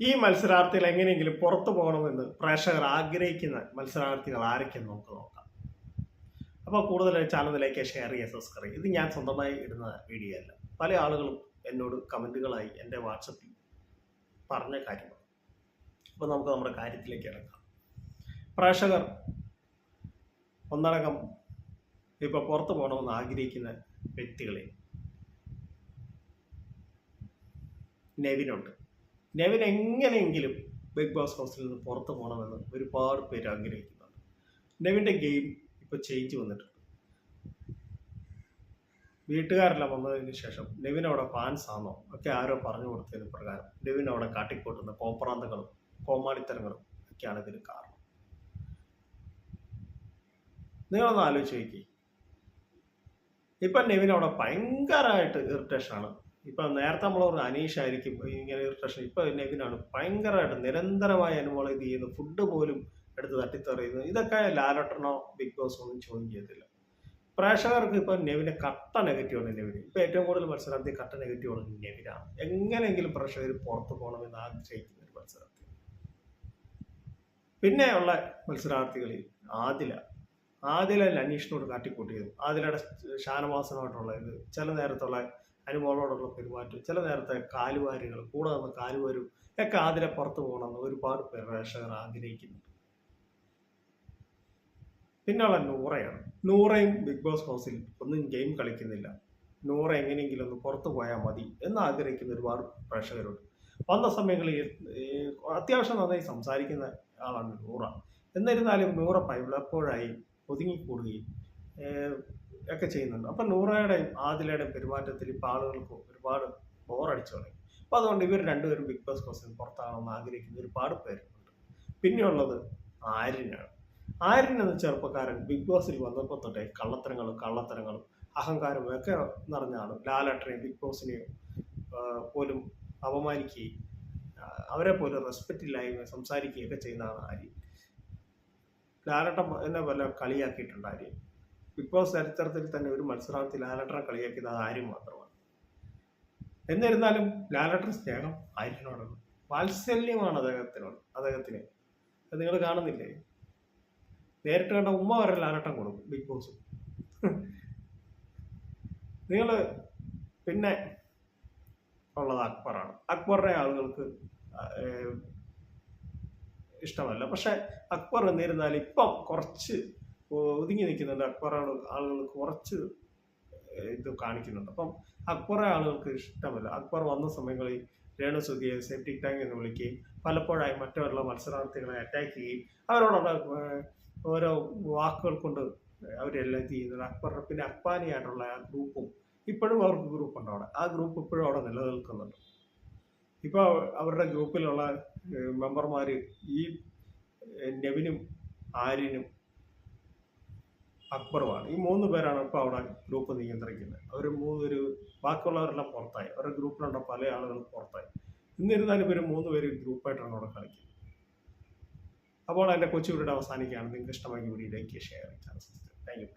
ഈ മത്സരാർത്ഥികൾ എങ്ങനെയെങ്കിലും പുറത്തു പോകണമെന്ന് പ്രേക്ഷകർ ആഗ്രഹിക്കുന്ന മത്സരാർത്ഥികൾ ആരൊക്കെ നമുക്ക് നോക്കാം. അപ്പോൾ കൂടുതൽ ചാനലിലേക്ക് ഷെയർ ചെയ്യുക സബ്സ്ക്രൈബ് ഇത് ഞാൻ സ്വന്തമായി ഇടുന്ന വീഡിയോ അല്ല. പല ആളുകളും എന്നോട് കമന്റുകളായി എന്റെ വാട്സപ്പിൽ പറഞ്ഞ കാര്യമാണ്. അപ്പോൾ നമുക്ക് നമ്മുടെ കാര്യത്തിലേക്ക് ഇറങ്ങാം. പ്രേക്ഷകർ ഒന്നടങ്കം ഇപ്പോൾ പുറത്തു പോകണമെന്ന് ആഗ്രഹിക്കുന്ന വ്യക്തികളെ. നെവിനുണ്ട് നെവിൻ എങ്ങനെയെങ്കിലും ബിഗ് ബോസ് ഹൗസിൽ നിന്ന് പുറത്തു പോകണമെന്ന് ഒരുപാട് പേര് ആഗ്രഹിക്കുന്നുണ്ട്. നെവിന്റെ ഗെയിം ഇപ്പോൾ ചേഞ്ച് വന്നിട്ടുണ്ട്. വീട്ടുകാരെല്ലാം വന്നതിന് ശേഷം നെവിൻ അവിടെ ഫാൻസ് ആണോ ഒക്കെ ആരോ പറഞ്ഞു കൊടുത്തതിന് പ്രകാരം നെവിൻ അവിടെ കാട്ടിക്കൂട്ടുന്ന കോപ്രാന്തങ്ങളും കോമാളിത്തരങ്ങളും ഒക്കെയാണ് ഇതിന് കാരണം. നിങ്ങളൊന്ന് ആലോചിച്ച് നോക്കി ഇപ്പം നെവിൻ അവിടെ ഭയങ്കരമായിട്ട് ഇറിറ്റേഷനാണ് ഇപ്പം നേരത്തെ നമ്മൾ പറഞ്ഞു അനീഷ് ആയിരിക്കും ഇങ്ങനെ പ്രശ്നം. ഇപ്പം നെവിനാണ് ഭയങ്കരമായിട്ട് നിരന്തരമായി ഇത് ചെയ്യുന്നു? ഫുഡ് പോലും എടുത്ത് തട്ടിത്തെറിയുന്നു. ഇതൊക്കെ ലാലട്ടനോ ബിഗ് ബോസ് ഒന്നും ചോദ്യം ചെയ്യത്തില്ല. പ്രേക്ഷകർക്ക് ഇപ്പം നെവിനെ കട്ട നെഗറ്റീവാണ് നെവിന്. ഇപ്പം ഏറ്റവും കൂടുതൽ മത്സരാർത്ഥി കട്ട നെഗറ്റീവാണ് നെവിനാണ്. എങ്ങനെയെങ്കിലും പ്രേക്ഷകർ പുറത്തു പോകണമെന്ന് ആഗ്രഹിക്കുന്ന ഒരു മത്സരാർത്ഥി. പിന്നെയുള്ള മത്സരാർത്ഥികളിൽ ആദില. ആദില അനീഷിനോട് കാട്ടിക്കൂട്ടിയത്. ആദിലയുടെ ഷാനവാസനമായിട്ടുള്ള ഇത്. ചില നേരത്തുള്ള അനുമോളോടുള്ള പെരുമാറ്റം ചില നേരത്തെ കാലുവാരികൾ കൂടെ നിന്ന് കാലുവാരും ഒക്കെ ആതിരെ പുറത്തു പോകണമെന്ന് ഒരുപാട് പ്രേക്ഷകർ ആഗ്രഹിക്കുന്നുണ്ട് പിന്നെയുള്ള നൂറയാണ്. നൂറയും ബിഗ് ബോസ് ഹൗസിൽ ഒന്നും ഗെയിം കളിക്കുന്നില്ല. നൂറ എങ്ങനെയെങ്കിലും ഒന്ന് പുറത്തു പോയാൽ മതി എന്ന് ആഗ്രഹിക്കുന്ന ഒരുപാട് പ്രേക്ഷകരുണ്ട്. വന്ന സമയങ്ങളിൽ അത്യാവശ്യം നന്നായി സംസാരിക്കുന്ന ആളാണ് നൂറ. എന്നിരുന്നാലും നൂറ പലപ്പോഴായി ഒതുങ്ങിക്കൂടുകയും ഒക്കെ ചെയ്യുന്നുണ്ട്. അപ്പം നൂറയുടെയും ആദിലയുടെയും പെരുമാറ്റത്തിൽ ഇപ്പോൾ ആളുകൾക്ക് ഒരുപാട് ബോറടിച്ചു തുടങ്ങി. അപ്പോൾ അതുകൊണ്ട് ഇവർ രണ്ടുപേരും ബിഗ് ബോസ് ഹൗസിൽ പുറത്താകണമെന്ന് ആഗ്രഹിക്കുന്ന ഒരുപാട് പേരുണ്ട്. പിന്നെയുള്ളത് ആര്യനാണ്. ആര്യൻ എന്ന ചെറുപ്പക്കാരൻ ബിഗ് ബോസിൽ വന്നപ്പോൾ തൊട്ടേ കള്ളത്തരങ്ങളും കള്ളത്തരങ്ങളും അഹങ്കാരവും ഒക്കെ നിറഞ്ഞാണ് ലാലട്ടനെയും ബിഗ് ബോസിനെയും പോലും അപമാനിക്കുകയും അവരെ പോലും റെസ്പെക്റ്റ് ഇല്ലായ്മ സംസാരിക്കുകയൊക്കെ ചെയ്യുന്നതാണ് ആര്യൻ. ലാലട്ടൻ എന്നെ പോലെ കളിയാക്കിയിട്ടുണ്ട് ആര്യൻ. ബിഗ് ബോസ് ചരിത്രത്തിൽ തന്നെ ഒരു മത്സരാർത്ഥി ലാലട്ടറെ കളിയാക്കിയത് അത് ആര്യൻ മാത്രമാണ്. എന്നിരുന്നാലും ലാലട്ടർ സ്നേഹം ആര്യനോടാണ്. വാത്സല്യമാണ് അദ്ദേഹത്തിനോട് അദ്ദേഹത്തിന്. അത് നിങ്ങൾ കാണുന്നില്ലേ? നേരിട്ട് കണ്ട ഉമ്മ വരെ ലാലട്ടം കൊടുക്കും ബിഗ് ബോസ് നിങ്ങൾ പിന്നെ ഉള്ളത് അക്ബറാണ്. അക്ബറിനെ ആളുകൾക്ക് ഇഷ്ടമല്ല. പക്ഷെ അക്ബർ എന്നിരുന്നാൽ ഇപ്പം കുറച്ച് ഒതുങ്ങി നിൽക്കുന്നുണ്ട് അക്ബർ ആൾ ആളുകൾ കുറച്ച് ഇത് കാണിക്കുന്നുണ്ട്. അപ്പം അക്ബറെ ആളുകൾക്ക് ഇഷ്ടമല്ല. അക്ബർ വന്ന സമയങ്ങളിൽ രേണുസുതിയെ സെപ്റ്റിക് ടാങ്ക് എന്ന് വിളിക്കുകയും പലപ്പോഴായി മറ്റുള്ള മത്സരാർത്ഥികളെ അറ്റാക്ക് ചെയ്യുകയും അവരോടുള്ള ഓരോ വാക്കുകൾ കൊണ്ട് അവരെല്ലാം ചെയ്യുന്നത് അക്ബർ പിന്നെ അക്ബാനിയായിട്ടുള്ള ആ ഗ്രൂപ്പും ഇപ്പോഴും അവർക്ക് ഗ്രൂപ്പുണ്ട് അവിടെ. ആ ഗ്രൂപ്പ് ഇപ്പോഴും അവിടെ നിലനിൽക്കുന്നുണ്ട്. ഇപ്പോൾ അവരുടെ ഗ്രൂപ്പിലുള്ള മെമ്പർമാർ ഈ നെവിനും ആര്യനും അക്ബറുമാണ്. ഈ മൂന്ന് പേരാണ് ഇപ്പോൾ അവിടെ ഗ്രൂപ്പ് നിയന്ത്രിക്കുന്നത്. അവർ ഒരു ബാക്കിയുള്ളവരെല്ലാം പുറത്തായി. അവരുടെ ഗ്രൂപ്പിലുള്ള പല ആളുകളും പുറത്തായി. എന്നിരുന്നാലും ഇവർ മൂന്ന് പേര് ഗ്രൂപ്പായിട്ടാണ് അവിടെ കളിക്കുന്നത്. അപ്പോൾ എന്റെ കൊച്ചു വീഡിയോ അവസാനിക്കുകയാണ്. നിങ്ങൾക്ക് ഇഷ്ടമായി വീഡിയോയിലേക്ക് ഷെയർ ചെയ്യാൻ താങ്ക് യു